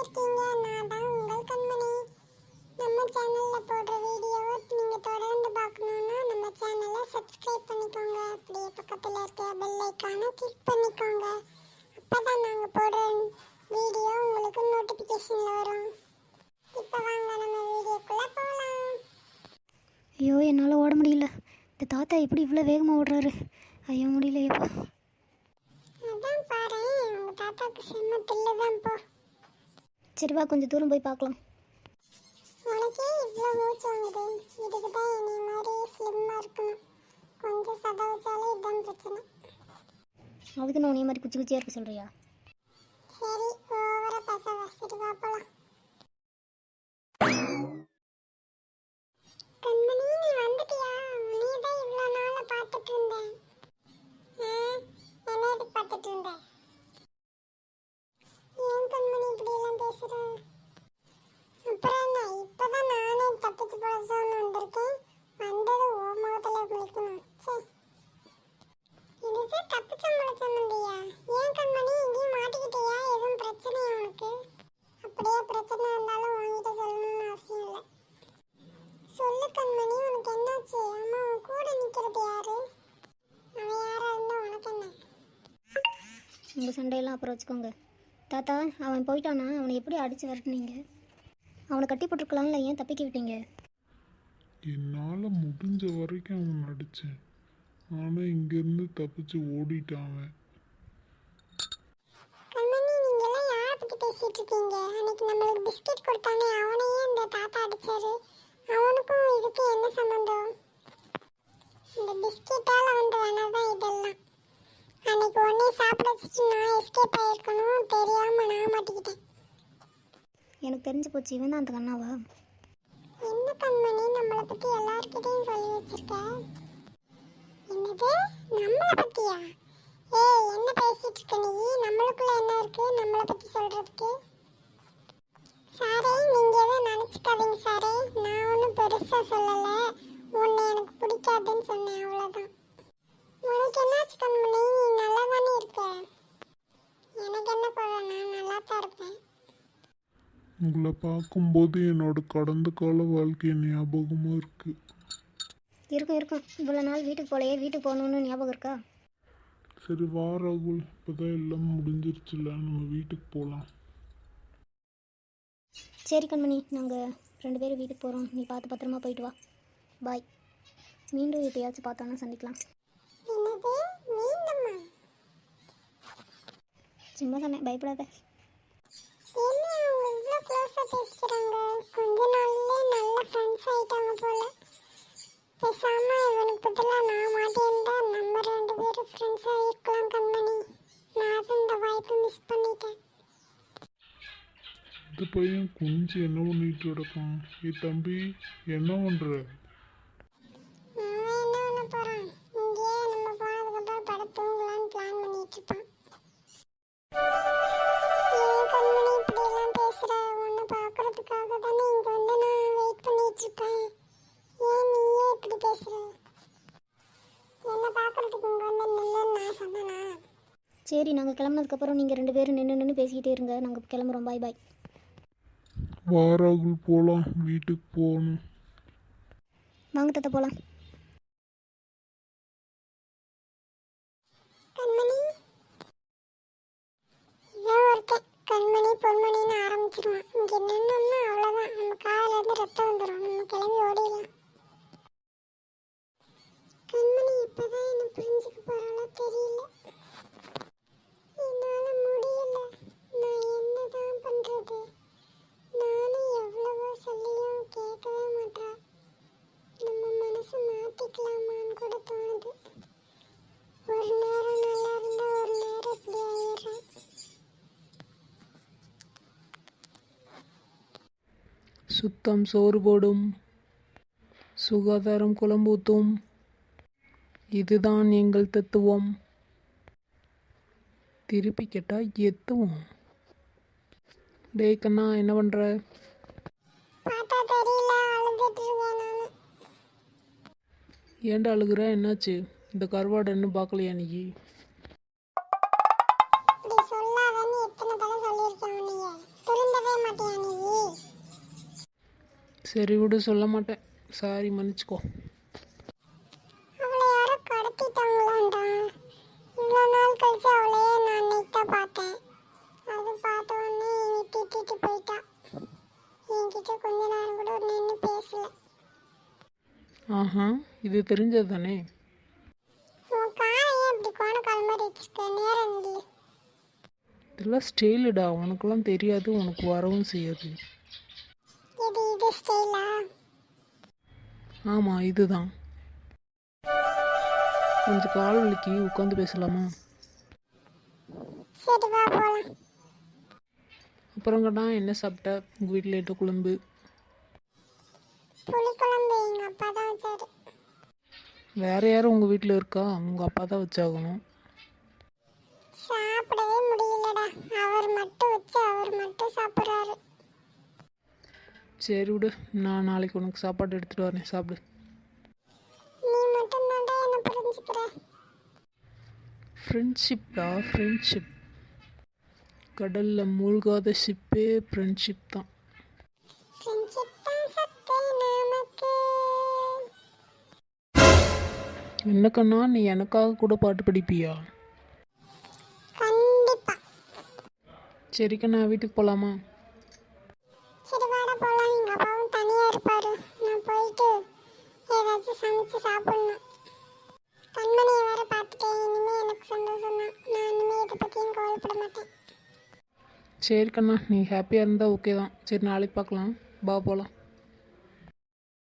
இருக்கீங்க நான் தான் உங்கள் கண்மணி. நம்ம சேனல்ல போடுற வீடியோவை நீங்க தொடர்ந்து பார்க்கணும்னா நம்ம சேனலை சப்ஸ்கிரைப் பண்ணிக்கோங்க. அப்படியே பக்கத்துல இருக்க பெல் ஐக்கானை கிளிக் பண்ணிக்கோங்க. அப்பதான் நாங்க போடுற வீடியோ உங்களுக்கு நோட்டிபிகேஷன்ல வரும். இப்போ வாங்க நம்ம வீடியோக்குள்ள போலாம். ஐயோ என்னால் ஓட முடியல. இந்த தாத்தா எப்படி இவ்வளோ வேகமாக ஓடுறாரு? ஐயோ முடியலையேப்பா அதான் பாரு உங்க தாத்தாக்கு செம்ம தில்லு தான் போ. சரி வா கொஞ்சம் தூரம் போய் பார்க்கலாம். உனக்கே இவ்வளோ மூச்சு வாங்குது. இதுக்கு தான் என்னை மாதிரி ஸ்லிம்மாக இருக்கணும். கொஞ்சம் சத வச்சாலே இதுதான் பிரச்சனை. அதுக்கு நான் மாதிரி குச்சி குச்சியாக இருக்க சொல்கிறியா சரி ஓவரா பேசாத. சரி வா போலாம். கண்மணி நீ வந்துட்டியா? நீ தான் இவ்வளோ நாளாக பார்த்துட்டு இருந்தேன். ஆ, என்ன எதுக்கு பார்த்துட்டு இருந்த ஏன் கண்மணி இப்படி எல்லாம் பேசுற அப்புறம் என்ன இப்பதான் நானே தப்பிச்சு போடணும்னு வந்திருக்கேன் வந்தது ஓ முகத்துல குளிக்கணும் சரி இதுக்கு தப்பிச்ச முளைச்சமண்டியா ஏன் கண்மணி இங்கேயும் மாட்டிக்கிட்டியா? எதுவும் பிரச்சனையா உனக்கு? அப்படியே பிரச்சனை இருந்தாலும் உன்கிட்ட சொல்லணும்னு அவசியம் இல்லை. சொல்லு கண்மணி உனக்கு என்னாச்சு? அம்மா உன் கூட நிற்கிறது யாரு? அவன் யாரா இருந்தா உனக்கு என்ன? உங்கள் சண்டையெல்லாம் அப்புறம் வச்சுக்கோங்க. தாத்தா அவன் போயிட்டானா? அவனை எப்படி அடித்து விரட்டுனீங்க? அவனை கட்டி போட்டிருக்கலாம்ல ஏன் தப்பிக்க விட்டீங்க? என்னால் முடிஞ்ச வரைக்கும் அவன் நடித்தேன் ஆனால் இங்கேருந்து தப்பிச்சு ஓடிட்டான் அவன். கண்மணி நீங்க எல்லாம் யாரை பத்தி பேசிட்டு இருக்கீங்க? அன்னைக்கு நம்மளுக்கு பிஸ்கெட் கொடுத்தானே அவனையே இந்த தாத்தா அடிச்சாரு. அவனுக்கும் இதுக்கு என்ன சம்பந்தம்? இந்த பிஸ்கெட்டால வந்து வேணாதான் வச்சுட்டு நான் எஸ்கேப் ஆயிருக்கணும் தெரியாம நான் மாட்டிக்கிட்டேன். எனக்கு தெரிஞ்சு போச்சு இவன் தான் அந்த கண்ணாவா? என்ன கண்மணி நம்மளை பத்தி எல்லார்கிட்டயும் சொல்லி வச்சிருக்க? என்னது? நம்மளை பத்தியா? ஏய் என்ன பேசிட்டு இருக்க நீ? நம்மளுக்குள்ள என்ன இருக்கு? நம்மளை பத்தி சொல்றதுக்கு? சாரே நீங்க எதுவும் நினைச்சுக்காதீங்க சாரே. நான் ஒன்றும் பெருசா சொல்லல. உன்னை எனக்கு பிடிக்காதுன்னு சொன்னேன் அவ்வளவுதான். உனக்கு என்னாச்சு கண்மணி நீ நல்லா தானே இருக்க எனக்கு என்ன குறை நான் நல்லா தான் இருப்பேன். உங்களை பார்க்கும்போது என்னோட கடந்த கால வாழ்க்கை ஞாபகமாக இருக்குது இருக்கும் இருக்கும். இவ்வளோ நாள் வீட்டுக்கு போகலையே வீட்டுக்கு போகணுன்னு ஞாபகம் இருக்கா? சரி வா ராகுல். இப்போதான் எல்லாம் முடிஞ்சிருச்சுல நம்ம வீட்டுக்கு போகலாம் சரி கண்மணி. நாங்கள் ரெண்டு பேரும் வீட்டுக்கு போகிறோம் நீ பார்த்து பத்திரமா போயிட்டு வா. பாய் மீண்டும் எப்பயாச்சும் பார்த்தோன்னா சந்திக்கலாம். என்னது? மீண்டுமா? சும்மா சொன்னேன் பயப்படாத. என்ன அவங்க இவ்வளோ க்ளோஸாக பேசிக்கிறாங்க? கொஞ்ச நாள்லயே நல்ல ஃப்ரெண்ட்ஸ் ஆயிட்டாங்க போல. பேசாம இவனுக்கு பதிலாக நான் மாட்டியிருந்தா நம்ம ரெண்டு பேரும் ஃப்ரெண்ட்ஸ் ஆகிருக்கலாம் கண்மணி. நான் தான் இந்த வாய்ப்பை மிஸ் பண்ணிட்டேன். இந்த பையன் குஞ்சு என்ன பண்ணிட்டு கிடக்கான்? ஏ தம்பி என்ன பண்ணுற என்ன பார்க்கறதுக்கு இங்கே வந்து நில்லுன்னு நான் சொன்னேனா? சரி நாங்கள் கிளம்புனதுக்கப்புறம் நீங்கள் ரெண்டு பேரும் நின்று நின்று பேசிக்கிட்டே இருங்க. நாங்கள் கிளம்புறோம். பாய் பாய் வா ராகுல் போகலாம் வீட்டுக்கு போகணும். வாங்க தாத்தா போகலாம் கண்மணி? இவன் ஒருத்தன் கண்மணி பொன்மணின்னு ஆரம்பிச்சிருவான். இங்கே நின்னோம்னா அவ்வளோதான் நம்ம சுத்தம் சோறு போடும் சுகாதாரம் குழம்பூத்தும். இதுதான் எங்கள் தத்துவம். திருப்பி கேட்டா எத்துவோம். டேய் கண்ணா என்ன பண்ணுற ஏன்டா அழுகுற? என்னாச்சு? இந்த கருவாடு இன்னும் பார்க்கலையா நீ? சரி விடு சொல்ல மாட்டேன். சாரி மன்னிச்சுக்கோ. ஆஹா இது தெரிஞ்சது தானே இதெல்லாம் ஸ்டைலுடா உனக்கெல்லாம் தெரியாது உனக்கு வரவும் செய்யாது. ஸ்டைலா? ஆமாம் இதுதான். கொஞ்சம் கால் வலிக்கு உட்காந்து பேசலாமா? சரி வா அப்புறம் கண்ணா என்ன சாப்பிட்ட? உங்கள் வீட்டில் என்ன குழம்பு. புளிக்குழம்பு எங்கள் அப்பா தான் வச்சாரு. வேற யாரும் உங்கள் வீட்டில் இருக்கா? உங்கள் அப்பா தான் வச்சாகணும். சாப்பிடவே முடியலடா. சரி விடு நான் நாளைக்கு உனக்கு சாப்பாடு எடுத்துகிட்டு வரேன் சாப்பிடு. ஃப்ரெண்ட்ஷிப்டா ஃப்ரெண்ட்ஷிப் கடலில் மூழ்காத ஷிப்பே ஃப்ரெண்ட்ஷிப் தான். என்ன கண்ணா நீ எனக்காக கூட பாட்டு படிப்பியா? சரி கண்ணா வீட்டுக்கு போகலாமா இருப்பாரு. நான் போயிட்டு ஏதாச்சும் சமைச்சு சாப்பிடணும். கண்மணியை வேற பார்த்துட்டேன் இனிமே எனக்கு சந்தோஷம் தான். நான் இனிமே இதை பற்றியும் கவலைப்பட மாட்டேன். சரி கண்ணா நீ ஹாப்பியாக இருந்தால் ஓகே தான். சரி நாளைக்கு பார்க்கலாம். பா போகலாம்